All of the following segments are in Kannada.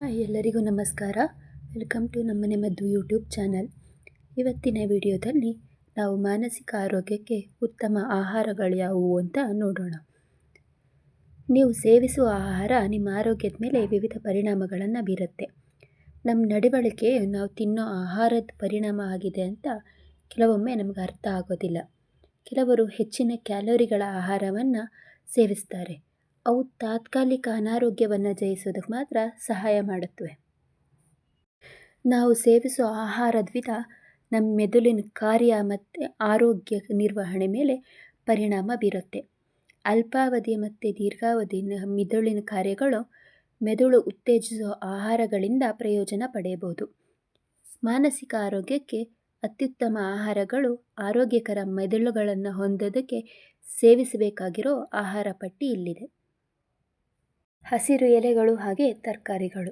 ಹಾಯ್, ಎಲ್ಲರಿಗೂ ನಮಸ್ಕಾರ. ವೆಲ್ಕಮ್ ಟು ನಮ್ಮನೆ ಮದ್ದು ಯೂಟ್ಯೂಬ್ ಚಾನಲ್. ಇವತ್ತಿನ ವಿಡಿಯೋದಲ್ಲಿ ನಾವು ಮಾನಸಿಕ ಆರೋಗ್ಯಕ್ಕೆ ಉತ್ತಮ ಆಹಾರಗಳು ಯಾವುವು ಅಂತ ನೋಡೋಣ. ನೀವು ಸೇವಿಸುವ ಆಹಾರ ನಿಮ್ಮ ಆರೋಗ್ಯದ ಮೇಲೆ ವಿವಿಧ ಪರಿಣಾಮಗಳನ್ನು ಬೀರುತ್ತೆ. ನಮ್ಮ ನಡವಳಿಕೆ, ನಾವು ತಿನ್ನೋ ಆಹಾರದ ಪರಿಣಾಮ ಆಗಿದೆ ಅಂತ ಕೆಲವೊಮ್ಮೆ ನಮಗೆ ಅರ್ಥ ಆಗೋದಿಲ್ಲ. ಕೆಲವರು ಹೆಚ್ಚಿನ ಕ್ಯಾಲೋರಿಗಳ ಆಹಾರವನ್ನು ಸೇವಿಸ್ತಾರೆ. ಅವು ತಾತ್ಕಾಲಿಕ ಅನಾರೋಗ್ಯವನ್ನು ಜಯಿಸೋದಕ್ಕೆ ಮಾತ್ರ ಸಹಾಯ ಮಾಡುತ್ತವೆ. ನಾವು ಸೇವಿಸುವ ಆಹಾರದ ವಿಧ ನಮ್ಮ ಮೆದುಳಿನ ಕಾರ್ಯ ಮತ್ತು ಆರೋಗ್ಯ ನಿರ್ವಹಣೆ ಮೇಲೆ ಪರಿಣಾಮ ಬೀರುತ್ತೆ. ಅಲ್ಪಾವಧಿ ಮತ್ತು ದೀರ್ಘಾವಧಿ ಮೆದುಳಿನ ಕಾರ್ಯಗಳು ಮೆದುಳು ಉತ್ತೇಜಿಸುವ ಆಹಾರಗಳಿಂದ ಪ್ರಯೋಜನ ಪಡೆಯಬಹುದು. ಮಾನಸಿಕ ಆರೋಗ್ಯಕ್ಕೆ ಅತ್ಯುತ್ತಮ ಆಹಾರಗಳು ಆರೋಗ್ಯಕರ ಮೆದುಳುಗಳನ್ನು ಹೊಂದೋದಕ್ಕೆ ಸೇವಿಸಬೇಕಾಗಿರೋ ಆಹಾರ ಪಟ್ಟಿ ಇಲ್ಲಿದೆ. ಹಸಿರು ಎಲೆಗಳು ಹಾಗೆ ತರಕಾರಿಗಳು.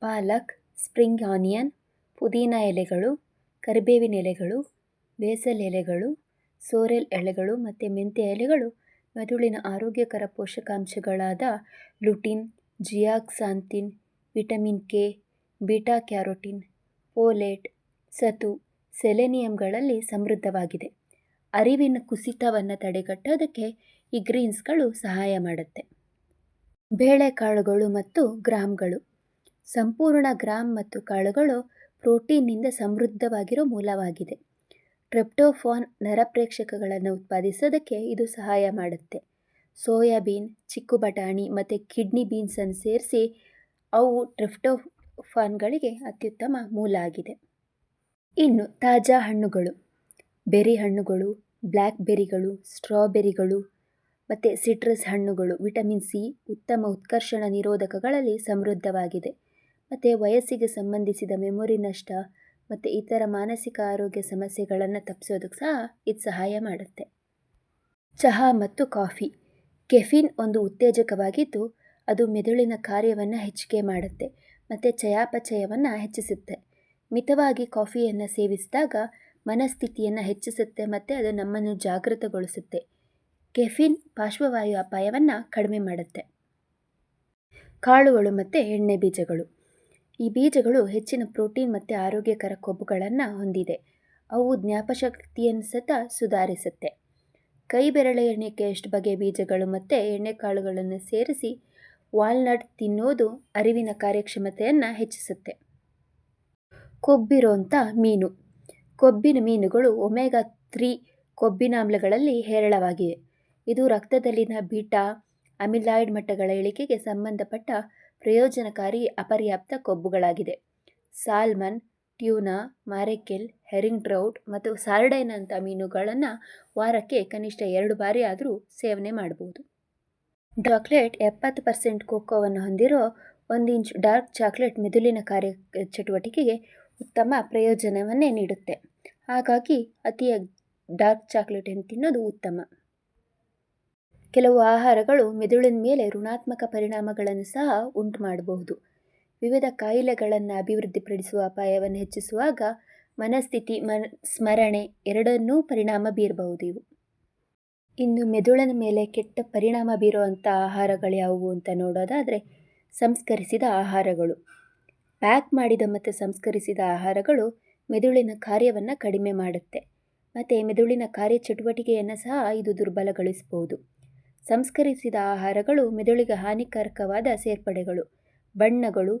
ಪಾಲಕ್, ಸ್ಪ್ರಿಂಗ್ ಆನಿಯನ್, ಪುದೀನ ಎಲೆಗಳು, ಕರಿಬೇವಿನ ಎಲೆಗಳು, ಬೇಸಲ್ ಎಲೆಗಳು, ಸೋರೆಲ್ ಎಲೆಗಳು ಮತ್ತು ಮೆಂತ್ಯ ಎಲೆಗಳು ಮೆದುಳಿನ ಆರೋಗ್ಯಕರ ಪೋಷಕಾಂಶಗಳಾದ lutein zeaxanthin vitamin K, beta carotene, folate, ಸತು, ಸೆಲೆನಿಯಂಗಳಲ್ಲಿ ಸಮೃದ್ಧವಾಗಿದೆ. ಅರಿವಿನ ಕುಸಿತವನ್ನು ತಡೆಗಟ್ಟೋದಕ್ಕೆ ಈ ಗ್ರೀನ್ಸ್ಗಳು ಸಹಾಯ ಮಾಡುತ್ತೆ. ಬೇಳೆಕಾಳುಗಳು ಮತ್ತು ಗ್ರಾಮ್ಗಳು. ಸಂಪೂರ್ಣ ಗ್ರಾಮ್ ಮತ್ತು ಕಾಳುಗಳು ಪ್ರೋಟೀನ್ನಿಂದ ಸಮೃದ್ಧವಾಗಿರೋ ಮೂಲವಾಗಿದೆ. ಟ್ರೆಪ್ಟೋಫಾನ್ ನರಪ್ರೇಕ್ಷಕಗಳನ್ನು ಉತ್ಪಾದಿಸೋದಕ್ಕೆ ಇದು ಸಹಾಯ ಮಾಡುತ್ತೆ. ಸೋಯಾಬೀನ್, ಚಿಕ್ಕು ಬಟಾಣಿ ಮತ್ತು ಕಿಡ್ನಿ ಬೀನ್ಸನ್ನು ಸೇರಿಸಿ ಅವು ಟ್ರೆಪ್ಟೋಫಾನ್ಗಳಿಗೆ ಅತ್ಯುತ್ತಮ ಮೂಲ ಆಗಿದೆ. ಇನ್ನು ತಾಜಾ ಹಣ್ಣುಗಳು. ಬೆರಿ ಹಣ್ಣುಗಳು ಬ್ಲ್ಯಾಕ್ ಬೆರಿಗಳು ಸ್ಟ್ರಾಬೆರಿಗಳು ಮತ್ತು ಸಿಟ್ರಸ್ ಹಣ್ಣುಗಳು, ವಿಟಮಿನ್ ಸಿ, ಉತ್ತಮ ಉತ್ಕರ್ಷಣ ನಿರೋಧಕಗಳಲ್ಲಿ ಸಮೃದ್ಧವಾಗಿದೆ. ಮತ್ತು ವಯಸ್ಸಿಗೆ ಸಂಬಂಧಿಸಿದ ಮೆಮೊರಿ ನಷ್ಟ ಮತ್ತು ಇತರ ಮಾನಸಿಕ ಆರೋಗ್ಯ ಸಮಸ್ಯೆಗಳನ್ನು ತಪ್ಪಿಸೋದಕ್ಕೆ ಸಹ ಇದು ಸಹಾಯ ಮಾಡುತ್ತೆ. ಚಹಾ ಮತ್ತು ಕಾಫಿ. ಕೆಫಿನ್ ಒಂದು ಉತ್ತೇಜಕವಾಗಿದ್ದು, ಅದು ಮೆದುಳಿನ ಕಾರ್ಯವನ್ನು ಹೆಚ್ಚಿಗೆ ಮಾಡುತ್ತೆ ಮತ್ತು ಚಯಾಪಚಯವನ್ನು ಹೆಚ್ಚಿಸುತ್ತೆ. ಮಿತವಾಗಿ ಕಾಫಿಯನ್ನು ಸೇವಿಸಿದಾಗ ಮನಸ್ಥಿತಿಯನ್ನು ಹೆಚ್ಚಿಸುತ್ತೆ ಮತ್ತು ಅದು ನಮ್ಮನ್ನು ಜಾಗೃತಗೊಳಿಸುತ್ತೆ. ಕೆಫಿನ್ ಪಾರ್ಶ್ವವಾಯು ಅಪಾಯವನ್ನು ಕಡಿಮೆ ಮಾಡುತ್ತೆ. ಕಾಳುಗಳು ಮತ್ತು ಎಣ್ಣೆ ಬೀಜಗಳು. ಈ ಬೀಜಗಳು ಹೆಚ್ಚಿನ ಪ್ರೋಟೀನ್ ಮತ್ತು ಆರೋಗ್ಯಕರ ಕೊಬ್ಬುಗಳನ್ನು ಹೊಂದಿದೆ. ಅವು ಜ್ಞಾಪಶಕ್ತಿಯನ್ನು ಸತ ಸುಧಾರಿಸುತ್ತೆ. ಕೈ ಬೆರಳೆ ಎಣ್ಣೆಕ್ಕೆ ಎಷ್ಟು ಬಗೆಯ ಬೀಜಗಳು ಮತ್ತು ಎಣ್ಣೆಕಾಳುಗಳನ್ನು ಸೇರಿಸಿ ವಾಲ್ನಟ್ ತಿನ್ನೋದು ಅರಿವಿನ ಕಾರ್ಯಕ್ಷಮತೆಯನ್ನು ಹೆಚ್ಚಿಸುತ್ತೆ. ಕೊಬ್ಬಿರೋಂಥ ಮೀನು. ಕೊಬ್ಬಿನ ಮೀನುಗಳು ಒಮೆಗಾ ತ್ರೀ ಕೊಬ್ಬಿನಾಮ್ಲಗಳಲ್ಲಿ ಹೇರಳವಾಗಿವೆ. ಇದು ರಕ್ತದಲ್ಲಿನ ಬೀಟಾ ಅಮಿಲಾಯ್ಡ್ ಮಟ್ಟಗಳ ಇಳಿಕೆಗೆ ಸಂಬಂಧಪಟ್ಟ ಪ್ರಯೋಜನಕಾರಿ ಅಪರ್ಯಾಪ್ತ ಕೊಬ್ಬುಗಳಾಗಿದೆ. Salmon, tuna mackerel herring trout ಮತ್ತು ಸಾರ್ಡೈನ್ ಅಂಥ ಮೀನುಗಳನ್ನು ವಾರಕ್ಕೆ ಕನಿಷ್ಠ ಎರಡು ಬಾರಿ ಆದರೂ ಸೇವನೆ ಮಾಡಬಹುದು. ಚಾಕ್ಲೇಟ್ ಎಪ್ಪತ್ತು ಪರ್ಸೆಂಟ್ ಕೋಕೋವನ್ನು ಹೊಂದಿರೋ ಒಂದು ಇಂಚ್ ಡಾರ್ಕ್ ಚಾಕ್ಲೇಟ್ ಮೆದುಳಿನ ಕಾರ್ಯ ಚಟುವಟಿಕೆಗೆ ಉತ್ತಮ ಪ್ರಯೋಜನವನ್ನೇ ನೀಡುತ್ತೆ. ಹಾಗಾಗಿ ಅತಿಯ ಡಾರ್ಕ್ ಚಾಕ್ಲೇಟನ್ನು ತಿನ್ನೋದು ಉತ್ತಮ. ಕೆಲವು ಆಹಾರಗಳು ಮೆದುಳಿನ ಮೇಲೆ ಋಣಾತ್ಮಕ ಪರಿಣಾಮಗಳನ್ನು ಸಹ ಉಂಟು ಮಾಡಬಹುದು ವಿವಿಧ ಕಾಯಿಲೆಗಳನ್ನು ಅಭಿವೃದ್ಧಿಪಡಿಸುವ ಅಪಾಯವನ್ನು ಹೆಚ್ಚಿಸುವಾಗ ಮನಸ್ಥಿತಿ, ಮನ್, ಸ್ಮರಣೆ ಎರಡನ್ನೂ ಪರಿಣಾಮ ಬೀರಬಹುದು ಇವು. ಇನ್ನು ಮೆದುಳಿನ ಮೇಲೆ ಕೆಟ್ಟ ಪರಿಣಾಮ ಬೀರುವಂಥ ಆಹಾರಗಳು ಯಾವುವು ಅಂತ ನೋಡೋದಾದರೆ ಸಂಸ್ಕರಿಸಿದ ಆಹಾರಗಳು. ಪ್ಯಾಕ್ ಮಾಡಿದ ಮತ್ತು ಸಂಸ್ಕರಿಸಿದ ಆಹಾರಗಳು ಮೆದುಳಿನ ಕಾರ್ಯವನ್ನು ಕಡಿಮೆ ಮಾಡುತ್ತೆ. ಮತ್ತು ಮೆದುಳಿನ ಕಾರ್ಯಚಟುವಟಿಕೆಯನ್ನು ಸಹ ಇದು ದುರ್ಬಲಗೊಳಿಸಬಹುದು. ಸಂಸ್ಕರಿಸಿದ ಆಹಾರಗಳು ಮೆದುಳಿಗೆ ಹಾನಿಕಾರಕವಾದ ಸೇರ್ಪಡೆಗಳು. ಬಣ್ಣಗಳು,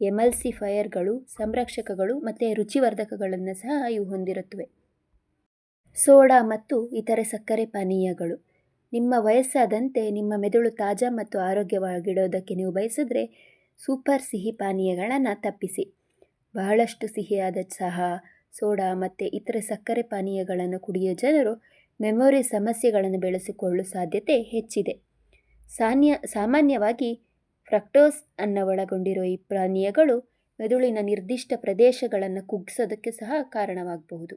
ಎಮಲ್ಸಿಫೈಯರ್ಗಳು, ಸಂರಕ್ಷಕಗಳು ಮತ್ತು ರುಚಿವರ್ಧಕಗಳನ್ನು ಸಹ ಇವು ಹೊಂದಿರುತ್ತವೆ. ಸೋಡಾ ಮತ್ತು ಇತರೆ ಸಕ್ಕರೆ ಪಾನೀಯಗಳು. ನಿಮ್ಮ ವಯಸ್ಸಾದಂತೆ ನಿಮ್ಮ ಮೆದುಳು ತಾಜಾ ಮತ್ತು ಆರೋಗ್ಯವಾಗಿಡೋದಕ್ಕೆ ನೀವು ಬಯಸಿದ್ರೆ ಸೂಪರ್ ಸಿಹಿ ಪಾನೀಯಗಳನ್ನು ತಪ್ಪಿಸಿ. ಬಹಳಷ್ಟು ಸಿಹಿಯಾದ ಚಹಾ, ಸೋಡಾ ಮತ್ತು ಇತರೆ ಸಕ್ಕರೆ ಪಾನೀಯಗಳನ್ನು ಕುಡಿಯೋ ಜನರು ಮೆಮೊರಿ ಸಮಸ್ಯೆಗಳನ್ನು ಬೆಳೆಸಿಕೊಳ್ಳುವ ಸಾಧ್ಯತೆ ಹೆಚ್ಚಿದೆ. ಸಾನ್ಯ, ಸಾಮಾನ್ಯವಾಗಿ ಫ್ರಕ್ಟೋಸ್ ಅನ್ನು ಒಳಗೊಂಡಿರೋ ಈ ಪಾನೀಯಗಳು ಮೆದುಳಿನ ನಿರ್ದಿಷ್ಟ ಪ್ರದೇಶಗಳನ್ನು ಕುಗ್ಗಿಸೋದಕ್ಕೆ ಸಹ ಕಾರಣವಾಗಬಹುದು.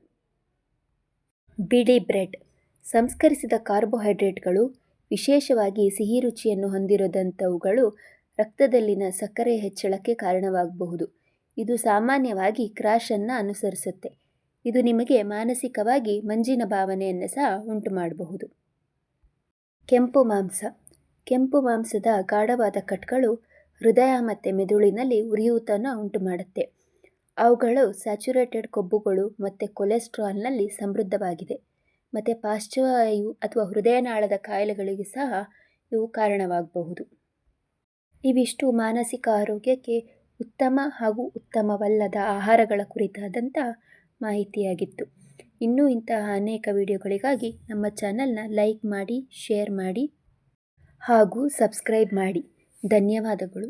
ಬಿಳಿ ಬ್ರೆಡ್, ಸಂಸ್ಕರಿಸಿದ ಕಾರ್ಬೋಹೈಡ್ರೇಟ್ಗಳು, ವಿಶೇಷವಾಗಿ ಸಿಹಿ ರುಚಿಯನ್ನು ಹೊಂದಿರದಂಥವುಗಳು ರಕ್ತದಲ್ಲಿನ ಸಕ್ಕರೆ ಹೆಚ್ಚಳಕ್ಕೆ ಕಾರಣವಾಗಬಹುದು. ಇದು ಸಾಮಾನ್ಯವಾಗಿ ಕ್ರಾಶನ್ನು ಅನುಸರಿಸುತ್ತೆ. ಇದು ನಿಮಗೆ ಮಾನಸಿಕವಾಗಿ ಮಂಜಿನ ಭಾವನೆಯನ್ನು ಸಹ ಉಂಟು ಮಾಡಬಹುದು ಕೆಂಪು ಮಾಂಸ. ಕೆಂಪು ಮಾಂಸದ ಗಾಢವಾದ ಕಟ್ಗಳು ಹೃದಯ ಮತ್ತು ಮೆದುಳಿನಲ್ಲಿ ಉರಿಯೂತನ ಉಂಟು ಮಾಡುತ್ತೆ ಅವುಗಳು ಸ್ಯಾಚುರೇಟೆಡ್ ಕೊಬ್ಬುಗಳು ಮತ್ತು ಕೊಲೆಸ್ಟ್ರಾಲ್ನಲ್ಲಿ ಸಮೃದ್ಧವಾಗಿದೆ. ಮತ್ತು ಪಾಶ್ಚವಾಯು ಅಥವಾ ಹೃದಯನಾಳದ ಕಾಯಿಲೆಗಳಿಗೆ ಸಹ ಇವು ಕಾರಣವಾಗಬಹುದು. ಇವಿಷ್ಟು ಮಾನಸಿಕ ಆರೋಗ್ಯಕ್ಕೆ ಉತ್ತಮ ಹಾಗೂ ಉತ್ತಮವಲ್ಲದ ಆಹಾರಗಳ ಕುರಿತಾದಂಥ ಮಾಹಿತಿಯಾಗಿತ್ತು. ಇನ್ನೂ ಇಂತಹ ಅನೇಕ ವಿಡಿಯೋಗಳಿಗಾಗಿ ನಮ್ಮ ಚಾನಲ್ನ ಲೈಕ್ ಮಾಡಿ, ಶೇರ್ ಮಾಡಿ ಹಾಗೂ ಸಬ್ಸ್ಕ್ರೈಬ್ ಮಾಡಿ. ಧನ್ಯವಾದಗಳು.